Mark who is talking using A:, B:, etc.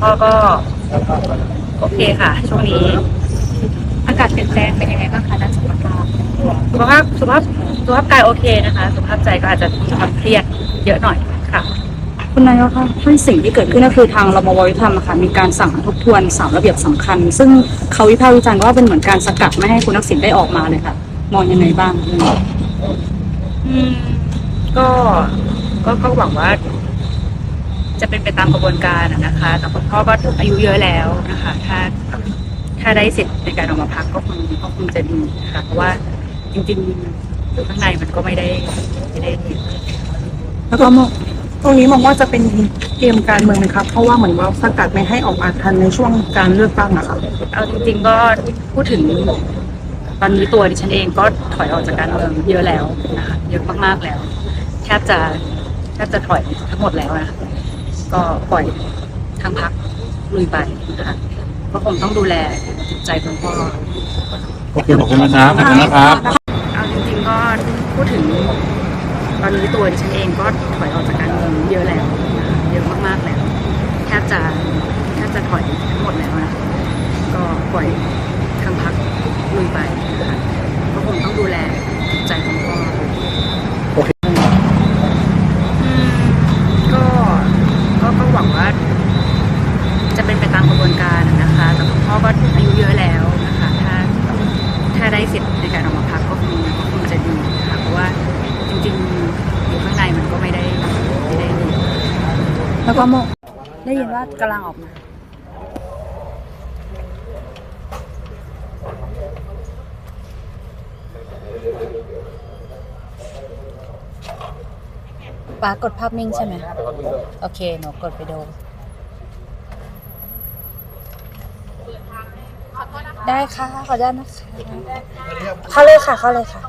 A: พ่อก็ โอเคค่ะ ช่วงนี้
B: อากาศเปลี่ยนแปลงเป็นยังไงบ้างคะด้านสุขภาพ
A: สุขภาพสุขภาพสุขภาพกายโอเคนะคะ สุขภาพใจก็อาจจะมีความเครียดเยอะหน่อยค่ะ
C: คุณนายกคะที่สิ่งที่เกิดขึ้นก็คือทางรมวยุทธรรมอะค่ะมีการสั่งทบทวนสามระเบียบสำคัญ ซึ่งเขาวิพากษ์วิจารณ์ว่าเป็นเหมือนการสกัดไม่ให้คุณทักษิณได้ออกมาเลยค่ะ มองยังไงบ้าง
A: อืมก็ก็ก็หวังว่า จะเป็นไปตามกระบวนการอะนะคะ แต่คุณพ่อก็อายุเยอะแล้วนะคะ ถ้าถ้าได้สิทธิ์ในการออกมาพักก็คงก็คงจะดีนะคะเพราะว่าจริงๆอยู่ข้างในมันก็ไม่ได้ไม่ได้ดี
D: แล้วก็มองตรงนี้มองว่าจะเป็นเกมการเมืองไหมครับ เพราะว่าเหมือนว่าสกัดไม่ให้ออกมาทันในช่วงการเลือกตั้งอะค่ะ
A: เอาจริง ๆ ก็พูดถึงตอนนี้ตัวดิฉันเองก็ถอยออกจากการเมืองเยอะแล้วนะคะเยอะมากๆแล้ว แทบจะแทบจะถอยทั้งหมดแล้วนะคะ ก็ปล่อยทางพักลุยไปนะคะก็คงต้องดูแลจิตใจคุณพ่อ
E: โอเคขอบคุณนะครับขอบคุณนะครับ
A: เอาจริงๆก็พูดถึง ตอนนี้ตัวดิฉันเองก็ถอยออกจากการเมืองเยอะแล้วนะคะเยอะมากๆแล้วแทบจะแทบจะถอยทั้งหมดแล้วนะก็ปล่อยทางพักลุยไปนะคะก็คงต้องดูแลจิตใจของพ่อ
E: โอเค
A: อืมก็ก็ก็ห ว่า จะเป็นไปตามกระบวนการนะคะ แต่คุณพ่อก็อายุเยอะแล้วนะคะ ถ้าถ้าได้สิทธิ์ในการออกมาพักก็คงก็คงจะดีนะคะเพราะว่าจริงๆอยู่ข้างในมันก็ไม่ได้ไม่ได้ดี
C: แล้วก็โมได้ยินว่ากำลังออกมา
F: ป้ากดภาพนิ่งใช่ไหมโอเค หนูกดไปดู ได้ค่ะ ขออนุญาตนะคะ เข้าเลยค่ะ เข้าเลยค่ะ